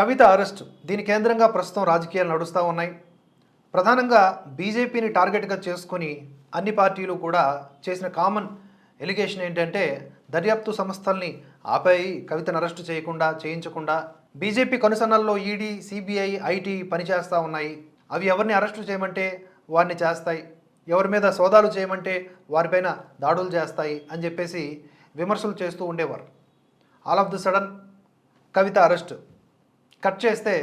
కవిత arrest. దీని కేంద్రంగా ప్రస్తుతం రాజకీయాలు నడుస్తూ ఉన్నాయి. ప్రధానంగా బీజేపీని టార్గెట్గా చేసుకొని అన్ని పార్టీలు కూడా చేసిన కామన్ ఎలిగేషన్ ఏంటంటే దర్యాప్తు సంస్థల్ని ఆపై కవితను అరెస్టు చేయకుండా చేయించకుండా. బీజేపీ కనుసన్నల్లో ఈడీ సిబిఐ ఐటీ పనిచేస్తూ ఉన్నాయి. అవి ఎవరిని అరెస్టు చేయమంటే వారిని చేస్తాయి. ఎవరి మీద సోదాలు చేయమంటే వారిపైన దాడులు చేస్తాయి అని చెప్పేసి విమర్శలు చేస్తూ ఉండేవారు. All of the sudden Kavitha arrest. Cut చేస్తే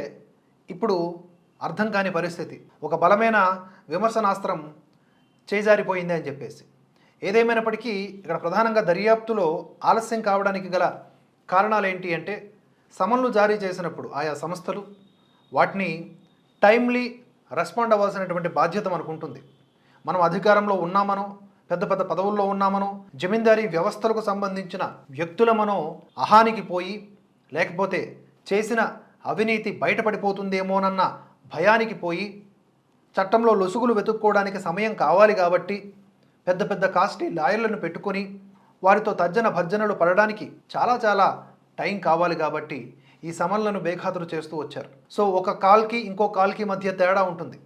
ఇప్పుడు అర్థం కాని పరిస్థితి. ఒక బలమైన విమర్శనాస్త్రం చేజారిపోయింది అని చెప్పేసి. ఏదేమైనప్పటికీ ఇక్కడ ప్రధానంగా దర్యాప్తులో ఆలస్యం కావడానికి గల కారణాలు ఏంటి అంటే సమన్లు జారీ చేసినప్పుడు ఆయా సంస్థలు వాటిని టైమ్లీ రెస్పాండ్ అవ్వాల్సినటువంటి బాధ్యత మనకు ఉంటుంది మనం అధికారంలో ఉన్నామనో పెద్ద పెద్ద పదవుల్లో ఉన్నామనో జమీందారీ వ్యవస్థలకు సంబంధించిన వ్యక్తులమనో అహానికి పోయి లేకపోతే చేసిన అవినీతి బయటపడిపోతుందేమోనన్న భయానికి పోయి చట్టంలో లొసుగులు వెతుక్కోవడానికి సమయం కావాలి కాబట్టి పెద్ద పెద్ద కాస్ట్లీ లాయర్లను పెట్టుకొని వారితో తర్జన భర్జనలు పడడానికి చాలా చాలా టైం కావాలి కాబట్టి ఈ సమన్లను బేఖాతరు చేస్తూ వచ్చారు. సో ఒక కాల్కి ఇంకో కాల్కి మధ్య తేడా ఉంటుంది.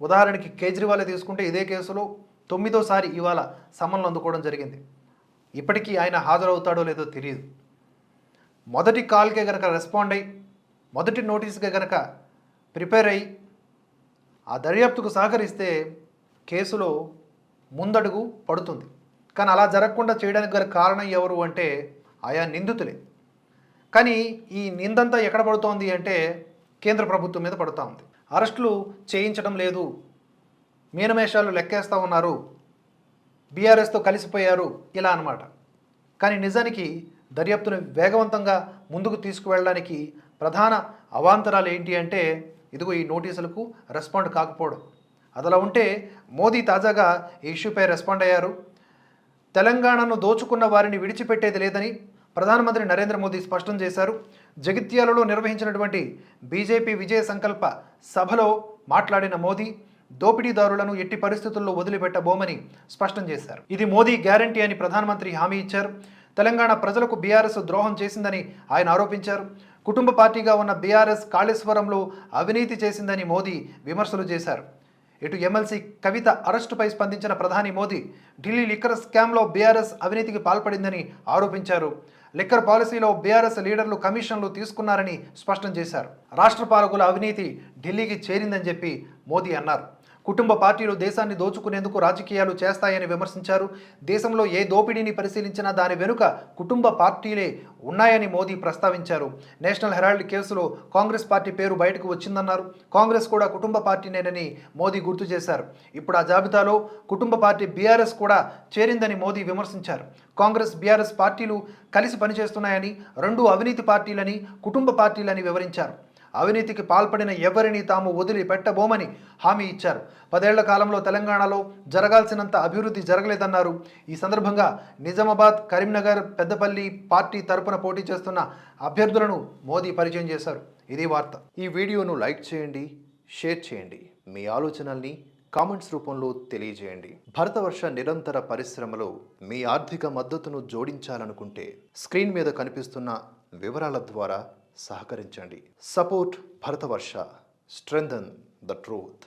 ఉదాహరణకి కేజ్రీవాల్ తీసుకుంటే ఇదే కేసులో తొమ్మిదోసారి ఇవాళ సమన్లు అందుకోవడం జరిగింది. ఇప్పటికీ ఆయన హాజరవుతాడో లేదో తెలియదు మొదటి కాల్కే గనక రెస్పాండ్ అయ్యి మొదటి నోటీస్గా గనక ప్రిపేర్ అయ్యి ఆ దర్యాప్తుకు సహకరిస్తే కేసులో ముందడుగు పడుతుంది. కానీ అలా జరగకుండా చేయడానికి గల కారణం ఎవరు అంటే ఆయా నిందితులే. కానీ ఈ నిందంతా ఎక్కడ పడుతోంది అంటే కేంద్ర ప్రభుత్వం మీద పడుతూ ఉంది. అరెస్టులు చేయించడం లేదు. మీనమేషాలు లెక్కేస్తూ ఉన్నారు. బీఆర్ఎస్తో కలిసిపోయారు ఇలా అన్నమాట. కానీ నిజానికి దర్యాప్తును వేగవంతంగా ముందుకు తీసుకువెళ్ళడానికి ప్రధాన అవాంతరాలు ఏంటి అంటే ఇదిగో ఈ నోటీసులకు రెస్పాండ్ కాకపోవడం. అదలా ఉంటే మోదీ తాజాగా ఈ ఇష్యూపై రెస్పాండ్ అయ్యారు. తెలంగాణను దోచుకున్న వారిని విడిచిపెట్టేది లేదని ప్రధానమంత్రి నరేంద్ర మోదీ స్పష్టం చేశారు. జగిత్యాలలో నిర్వహించినటువంటి బీజేపీ విజయ సంకల్ప సభలో మాట్లాడిన మోదీ దోపిడీదారులను ఎట్టి పరిస్థితుల్లో వదిలిపెట్టబోమని స్పష్టం చేశారు. ఇది మోదీ గ్యారంటీ అని ప్రధానమంత్రి హామీ ఇచ్చారు. తెలంగాణ ప్రజలకు బీఆర్ఎస్ ద్రోహం చేసిందని ఆయన ఆరోపించారు. కుటుంబ పార్టీగా ఉన్న బీఆర్ఎస్ కాళేశ్వరంలో అవినీతి చేసిందని మోదీ విమర్శలు చేశారు. ఇటు ఎమ్మెల్సీ కవిత అరెస్టుపై స్పందించిన ప్రధాని మోదీ ఢిల్లీ లిక్కర్ స్కామ్లో బీఆర్ఎస్ అవినీతికి పాల్పడిందని ఆరోపించారు. లిక్కర్ పాలసీలో బీఆర్ఎస్ లీడర్లు కమిషన్లు తీసుకున్నారని స్పష్టం చేశారు. రాష్ట్ర పాలకుల అవినీతి ఢిల్లీకి చేరిందని చెప్పి మోదీ అన్నారు. కుటుంబ పార్టీలు దేశాన్ని దోచుకునేందుకు రాజకీయాలు చేస్తాయని విమర్శించారు. దేశంలో ఏ దోపిడీని పరిశీలించినా దాని వెనుక కుటుంబ పార్టీలే ఉన్నాయని మోదీ ప్రస్తావించారు. నేషనల్ హెరాల్డ్ కేసులో కాంగ్రెస్ పార్టీ పేరు బయటకు వచ్చిందన్నారు. కాంగ్రెస్ కూడా కుటుంబ పార్టీనేనని మోదీ గుర్తు చేశారు. ఇప్పుడు ఆ జాబితాలో కుటుంబ పార్టీ బీఆర్ఎస్ కూడా చేరిందని మోదీ విమర్శించారు. కాంగ్రెస్ బీఆర్ఎస్ పార్టీలు కలిసి పనిచేస్తున్నాయని రెండు అవినీతి పార్టీలని కుటుంబ పార్టీలని వివరించారు. అవినీతికి పాల్పడిన ఎవరిని తాము వదిలి పెట్టబోమని హామీ ఇచ్చారు. పదేళ్ళ కాలంలో తెలంగాణలో జరగాల్సినంత అభివృద్ధి జరగలేదన్నారు. ఈ సందర్భంగా నిజామాబాద్ కరీంనగర్ పెద్దపల్లి పార్టీ తరపున పోటీ చేస్తున్న అభ్యర్థులను మోదీ పరిచయం చేశారు. ఇది వార్త. ఈ వీడియోను లైక్ చేయండి షేర్ చేయండి. మీ ఆలోచనల్ని కామెంట్స్ రూపంలో తెలియజేయండి. భరతవర్ష నిరంతర పరిశ్రమలో మీ ఆర్థిక మద్దతును జోడించాలనుకుంటే స్క్రీన్ మీద కనిపిస్తున్న వివరాల ద్వారా సహకరించండి. Support Bharatavarsha. Strengthen the truth.